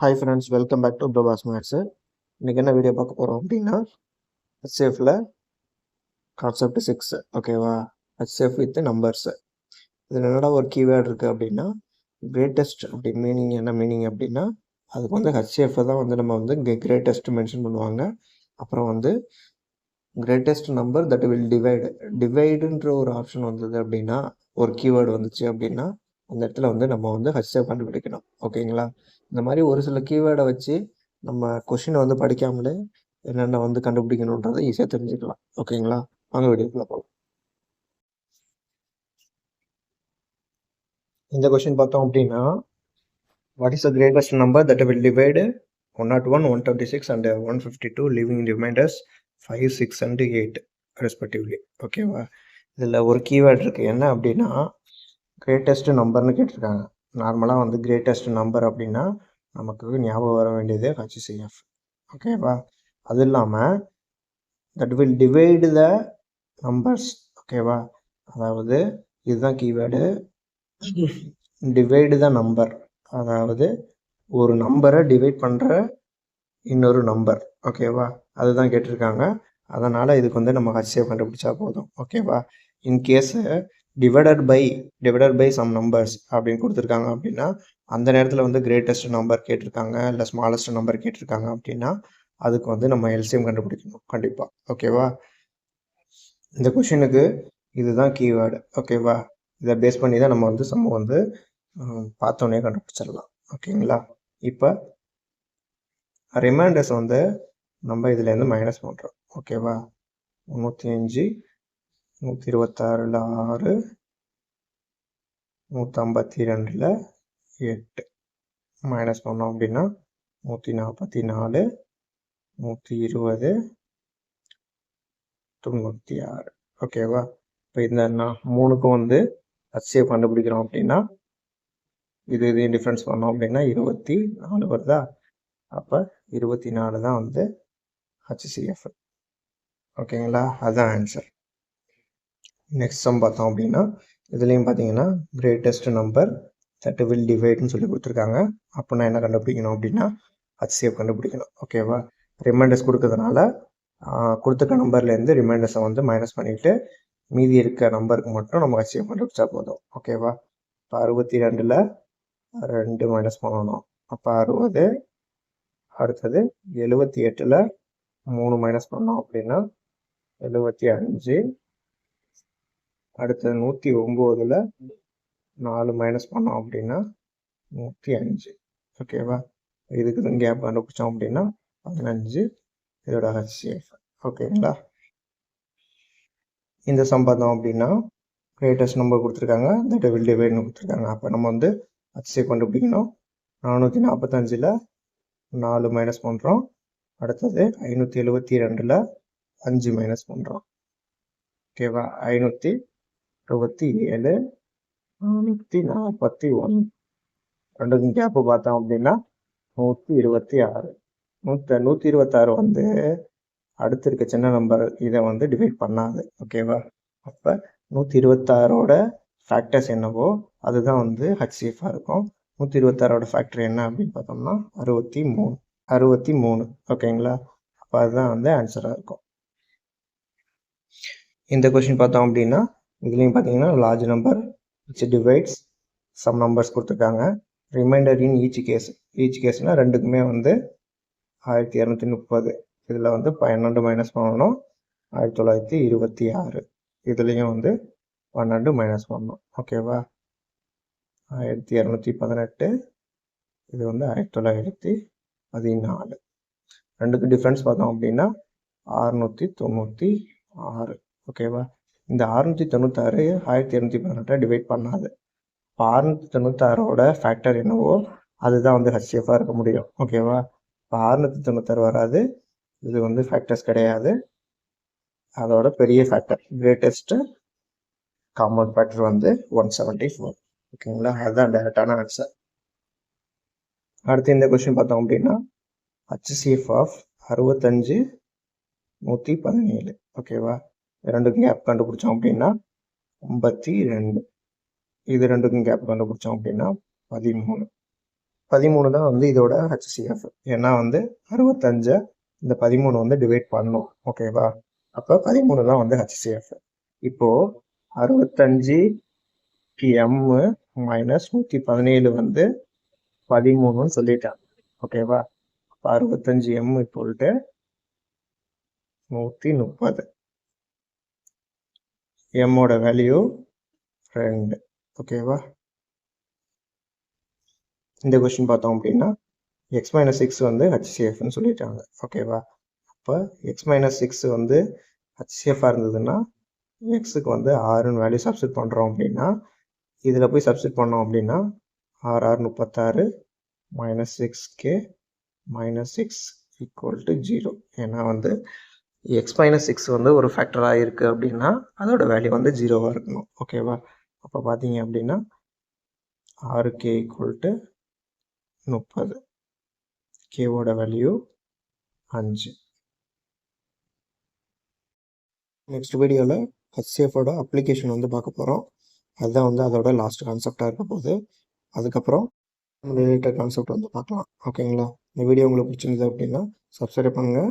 Hi friends welcome back to Prabhas maths இன்றைக்கி என்ன video பார்க்க போகிறோம் அப்படின்னா ஹெச்எஃப்பில் கான்செப்ட் சிக்ஸ் ஓகேவா ஹெச்எஃப் வித் நம்பர்ஸு இதில் என்னடா ஒரு கீவேர்டு இருக்குது அப்படின்னா கிரேட்டஸ்ட் அப்படி மீனிங் என்ன மீனிங் அப்படின்னா அதுக்கு வந்து ஹெச்எஃப்பை தான் வந்து நம்ம வந்து கிரேட்டஸ்ட் மென்ஷன் பண்ணுவாங்க. அப்புறம் வந்து greatest number that will divide டிவைடுன்ற ஒரு ஆப்ஷன் வந்தது அப்படின்னா ஒரு கீவேர்டு வந்துச்சு அப்படின்னா அந்த இடத்துல வந்து நம்ம வந்து ஹெச்எஃப் கண்டுபிடிக்கணும். ஓகேங்களா இந்த மாதிரி ஒரு சில கீவேர்டை வச்சு நம்ம கொஷினை வந்து படிக்காமலே என்னென்ன வந்து கண்டுபிடிக்கணுன்றதை ஈஸியாக தெரிஞ்சுக்கலாம். ஓகேங்களா வாங்க வீடியோக்குள்ள போகலாம் இந்த கொஷின் பார்த்தோம் அப்படின்னா what is the greatest number that will divide one nought one one twenty six and one fifty two leaving remainders five six and eight respectively ஓகேவா இதில் ஒரு கீவேர்டு இருக்குது என்ன அப்படின்னா கிரேட்டஸ்ட் நம்பர்னு கேட்டிருக்காங்க. நார்மலாக வந்து கிரேட்டஸ்ட் நம்பர் அப்படின்னா நமக்கு ஞாபகம் வர வேண்டியது ஹச்சிசிஎஃப் ஓகேவா அது இல்லாமல் that will divide the numbers ஓகேவா அதாவது இதுதான் கீவேர்டு டிவைடு த நம்பர் அதாவது ஒரு நம்பரை டிவைட் பண்ணுற இன்னொரு நம்பர் ஓகேவா அதுதான் கேட்டிருக்காங்க. அதனால் இதுக்கு வந்து நம்ம ஹச்சிஎஃப் கண்டுபிடிச்சா போதும். ஓகேவா in case divided by divided by some numbers அப்படின்னு கொடுத்துருக்காங்க அப்படின்னா அந்த நேரத்தில் வந்து கிரேட்டஸ்ட் நம்பர் கேட்டிருக்காங்க இல்லை ஸ்மாலஸ்ட் நம்பர் கேட்டிருக்காங்க அப்படின்னா அதுக்கு வந்து நம்ம எல்சிஎம் கண்டுபிடிக்கணும் கண்டிப்பாக ஓகேவா இந்த கொஷினுக்கு இதுதான் கீவேர்டு ஓகேவா இதை பேஸ் பண்ணி தான் நம்ம வந்து சம்ம வந்து பார்த்தோன்னே கண்டுபிடிச்சிடலாம். ஓகேங்களா இப்போ ரிமைண்டர்ஸ் வந்து நம்ம இதுலேருந்து மைனஸ் பண்ணுறோம் ஓகேவா முந்நூற்றி அஞ்சு நூற்றி இருபத்தாறில் ஆறு நூற்றம்பத்தி ரெண்டில் எட்டு. மைனஸ் பண்ணோம் அப்படின்னா நூற்றி நாற்பத்தி நாலு நூற்றி இருபது தொண்ணூற்றி ஆறு ஓகேவா இப்போ இந்த நான் மூணுக்கும் வந்து ஹச்சிஎஃப் கண்டுபிடிக்கிறோம் அப்படின்னா இது இதையும் டிஃப்ரென்ஸ் பண்ணோம் அப்படின்னா இருபத்தி நாலு வருதா? அப்போ இருபத்தி நாலு தான் வந்து ஹச்சிசிஎஃப் ஓகேங்களா அதுதான் ஆன்சர் நெக்ஸ்ட் சம் பார்த்தோம் அப்படின்னா இதுலேயும் பார்த்தீங்கன்னா கிரேட்டஸ்ட் நம்பர் தட் வில் டிவைட்னு சொல்லி கொடுத்துருக்காங்க. அப்போ நான் என்ன கண்டுபிடிக்கணும் அப்படின்னா ஹச்சிஎஃப் கண்டுபிடிக்கணும். ஓகேவா ரிமைண்டர்ஸ் கொடுக்கறதுனால கொடுத்துருக்க நம்பர்லேருந்து ரிமைண்டர்ஸை வந்து மைனஸ் பண்ணிவிட்டு மீதி இருக்க நம்பருக்கு மட்டும் நம்ம ஹச்சிஎஃப் கண்டுபிடிச்சா போதும். ஓகேவா இப்போ அறுபத்தி ரெண்டில் ரெண்டு மைனஸ் பண்ணணும். அப்போ அறுபது அடுத்தது எழுபத்தி எட்டில் மூணு மைனஸ் பண்ணோம் அப்படின்னா எழுபத்தி அஞ்சு அடுத்தது நூற்றி ஒம்போதில் நாலு மைனஸ் பண்ணோம் அப்படின்னா நூற்றி அஞ்சு. ஓகேவா இதுக்கு தான் கேப் கண்டுபிடிச்சோம் அப்படின்னா பதினஞ்சு. இதோட ஹெச்சிஎஃப் ஓகேங்களா இந்த சம்பந்தம் அப்படின்னா கிரேட்டஸ்ட் நம்பர் கொடுத்துருக்காங்க. தட் வில் டிவைட்னு கொடுத்துருக்காங்க. அப்போ நம்ம வந்து ஹச்சிஎஃப் கண்டுபிடிக்கணும். நானூற்றி நாற்பத்தஞ்சில் நாலு மைனஸ் பண்ணுறோம் அடுத்தது ஐநூற்றி எழுபத்தி ரெண்டில் அஞ்சு மைனஸ் பண்ணுறோம் ஓகேவா ஐநூற்றி இருபத்தி ஏழு நானூற்றி நாற்பத்தி ஒன்று. ரெண்டுக்கும் கேப்பு பார்த்தோம் அப்படின்னா நூற்றி இருபத்தி ஆறு. நூற்றி நூற்றி இருபத்தாறு வந்து அடுத்து இருக்க சின்ன நம்பர் இதை வந்து டிவைட் பண்ணாது. ஓகேவா அப்போ நூற்றி இருபத்தாறோட ஃபேக்டர்ஸ் என்னவோ அதுதான் வந்து ஹச்சிஎஃபாக இருக்கும். நூற்றி இருபத்தாறோட ஃபேக்டர் என்ன அப்படின்னு பார்த்தோம்னா அறுபத்தி மூணு. அறுபத்தி மூணு. ஓகேங்களா அப்போ அதுதான் வந்து ஆன்சராக இருக்கும். இந்த கொஷின் பார்த்தோம் அப்படின்னா இதுலேயும் பார்த்தீங்கன்னா large number which divides some numbers கொடுத்துருக்காங்க. Remainder in each case each கேஸ்னால் ரெண்டுக்குமே வந்து ஆயிரத்தி இரநூத்தி முப்பது. இதில் வந்து பன்னெண்டு மைனஸ் பண்ணணும். ஆயிரத்தி தொள்ளாயிரத்தி இருபத்தி ஆறு. இதுலேயும் வந்து பன்னெண்டு மைனஸ் பண்ணணும். ஓகேவா ஆயிரத்தி இரநூத்தி பதினெட்டு. இது வந்து ஆயிரத்தி தொள்ளாயிரத்தி பதினாலு. ரெண்டுக்கு டிஃப்ரென்ஸ் பார்த்தோம் அப்படின்னா அறுநூற்றி தொண்ணூற்றி ஆறு. ஓகேவா இந்த அறுநூற்றி தொண்ணூத்தாறு ஆயிரத்தி இரநூத்தி பதினெட்டை டிவைட் பண்ணாது. இப்போ அறுநூற்றி தொண்ணூத்தாறோட ஃபேக்டர் என்னவோ அதுதான் வந்து ஹச்சிஎஃபாக இருக்க முடியும். ஓகேவா இப்போ அறுநூற்றி தொண்ணூத்தாறு வராது. இது வந்து ஃபேக்டர்ஸ் கிடையாது. அதோட பெரிய ஃபேக்டர் கிரேட்டஸ்ட்டு காம்பவுண்ட் ஃபேக்டர் வந்து ஒன் செவன்ட்டி ஃபோர் ஓகேங்களா அதுதான் டேரெக்டான ஆன்சர் அடுத்து இந்த கொஸ்டின் பார்த்தோம் அப்படின்னா ஹச்சிசிஎஃப் ஆஃப் அறுபத்தஞ்சு நூற்றி பதினேழு. ஓகேவா ரெண்டுக்கும் கேப் கண்டுபிடிச்சோம் அப்படின்னா ஐம்பத்தி ரெண்டு. இது ரெண்டுக்கும் கேப் கண்டுபிடிச்சோம் அப்படின்னா பதிமூணு. பதிமூணு தான் வந்து இதோட ஹெச்சிஎஃப் ஏன்னா வந்து அறுபத்தஞ்சை இந்த பதிமூணு வந்து டிவைட் பண்ணும் ஓகேவா அப்போ பதிமூணு தான் வந்து ஹெச்சிஎஃப் இப்போ அறுபத்தஞ்சு எம்மு மைனஸ் நூற்றி பதினேழு வந்து பதிமூணுன்னு சொல்லிட்டாங்க ஓகேவா அப்போ அறுபத்தஞ்சு எம் இப்போல்ட்டு நூற்றி முப்பது. எம்மோட வேல்யூ ரெண்டு. ஓகேவா இந்த கொஸ்டின் பார்த்தோம் அப்படின்னா எக்ஸ் மைனஸ் சிக்ஸ் வந்து ஹச்சிஎஃப்னு சொல்லிட்டாங்க. ஓகேவா அப்போ எக்ஸ் மைனஸ் சிக்ஸ் வந்து ஹச்சிஎஃபாக இருந்ததுன்னா எக்ஸுக்கு வந்து ஆறுன்னு வேல்யூ சப்ஸ்டிட் பண்ணுறோம் அப்படின்னா இதில் போய் சப்ஸ்டிட் பண்ணோம் அப்படின்னா ஆறு ஆறு முப்பத்தாறு minus six k minus six equal to zero ஏன்னா வந்து எக்ஸ் மைனஸ் சிக்ஸ் வந்து ஒரு ஃபேக்டராக இருக்குது அப்படின்னா அதோட வேல்யூ வந்து ஜீரோவாக இருக்கணும். ஓகேவா அப்போ பார்த்தீங்க அப்படின்னா ஆறு கே ஈக்குவல் டு முப்பது. கேவோட வேல்யூ அஞ்சு. நெக்ஸ்ட் வீடியோவில் ஹெச்சிஎஃபோட அப்ளிகேஷன் வந்து பார்க்க போகிறோம் அதுதான் வந்து அதோட லாஸ்ட் கான்செப்டாக இருக்க போகுது. அதுக்கப்புறம் ரிலேட்டட் கான்செப்ட் வந்து பார்க்கலாம். ஓகேங்களா இந்த வீடியோ உங்களுக்கு பிடிச்சிருந்தது அப்படின்னா சப்ஸ்கிரைப் பண்ணுங்கள்